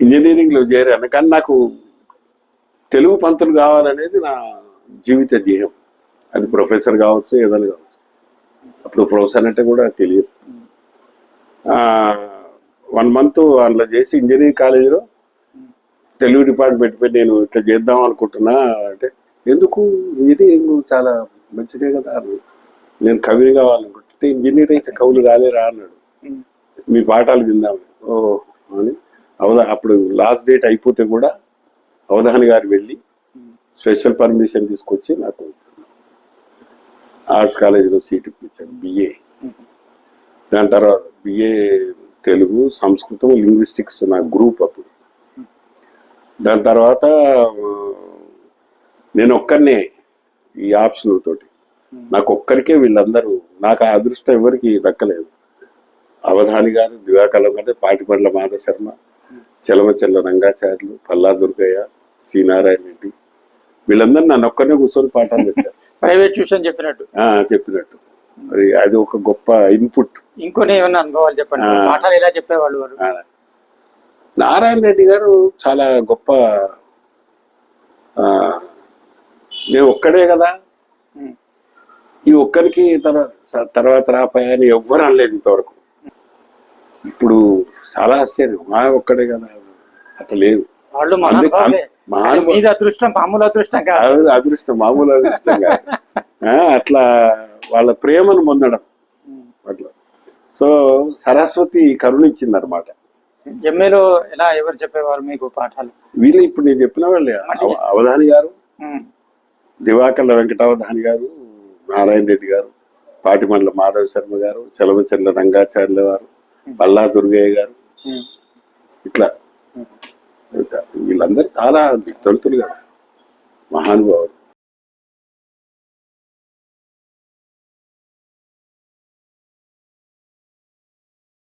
ఇంజనీరింగ్లో చేరాను. కానీ నాకు తెలుగు పంతులు కావాలనేది నా జీవిత ధ్యేయం. అది ప్రొఫెసర్ కావచ్చు ఏదైనా కావచ్చు. అప్పుడు ప్రొఫెసర్ అంటే కూడా తెలియదు. వన్ మంత్ అందులో చేసి ఇంజనీరింగ్ కాలేజీలో తెలుగు డిపార్ట్మెంట్ పెట్టి నేను ఇట్లా చేద్దాం అనుకుంటున్నా అంటే ఎందుకు? ఇంజనీరింగ్ చాలా మంచిదే కదా. నేను కవిని కావాలనుకుంటే ఇంజనీర్ అయితే కవులు కాలేరా అన్నాడు. మీ పాఠాలు విందాం. ఓ అవధా అప్పుడు లాస్ట్ డేట్ అయిపోతే కూడా అవధాని గారు వెళ్ళి స్పెషల్ పర్మిషన్ తీసుకొచ్చి నాకు ఆర్ట్స్ కాలేజీలో సీట్ ఇప్పించాను బిఏ దాని తర్వాత బిఏ తెలుగు సంస్కృతం లింగ్విస్టిక్స్ నా గ్రూప్ అప్పుడు. దాని తర్వాత నేను ఒక్కరినే ఈ ఆప్షన్ తోటి. నాకు ఒక్కరికే వీళ్ళందరూ నాకు ఆ అదృష్టం ఎవరికి దక్కలేదు. అవధాని గారు దివాకలం కంటే పాటిపండ్ల మాధశర్మ చెలమచెల్ల రంగాచార్యులు పల్లా దుర్గయ్య సి. నారాయణ రెడ్డి. వీళ్ళందరూ నన్ను ఒక్కనే కూర్చొని పాఠాలు పెట్టారు ప్రైవేట్ ట్యూషన్ చెప్పినట్టు. ఆ, చెప్పినట్టు. అది అది ఒక గొప్ప ఇన్పుట్. ఇంకొని ఏమైనా అనుభవాలు చెప్పండి. పాఠాలు ఎలా చెప్పేవాళ్ళు వారు? నారాయణ రెడ్డి గారు చాలా గొప్ప నేను ఒక్కడే కదా. ఈ ఒక్కరికి తర్వాత తర్వాత రాపాయ అని ఎవ్వరు అనలేదు ఇంతవరకు. ఇప్పుడు చాలా ఆశ్చర్యం. మా ఒక్కడే కదా. అట్లా లేదు. వాళ్ళు మీది అదృష్టం మామూలు అదృష్టం కాదు. అది అదృష్టం మామూలు అదృష్టం కాదు. అట్లా వాళ్ళ ప్రేమను పొందడం. అట్లా. సో సరస్వతి కరుణించింది అనమాట ఎంఏలో ఎలా ఎవరు చెప్పేవారు మీకు పాఠాలు? వీళ్ళు ఇప్పుడు నేను చెప్పిన వాళ్ళే. అవ- అవధాని గారు. దివాకర్ల వెంకటావధాని గారు నారాయణ రెడ్డి గారు పాటిమండల మాధవ శర్మ గారు చలమచర్ల రంగాచార్యుల గారు పల్లా దుర్గయ్య గారు. ఇట్లా. వీళ్ళందరూ చాలా దిక్తలుతులు కదా. మహానుభావులు.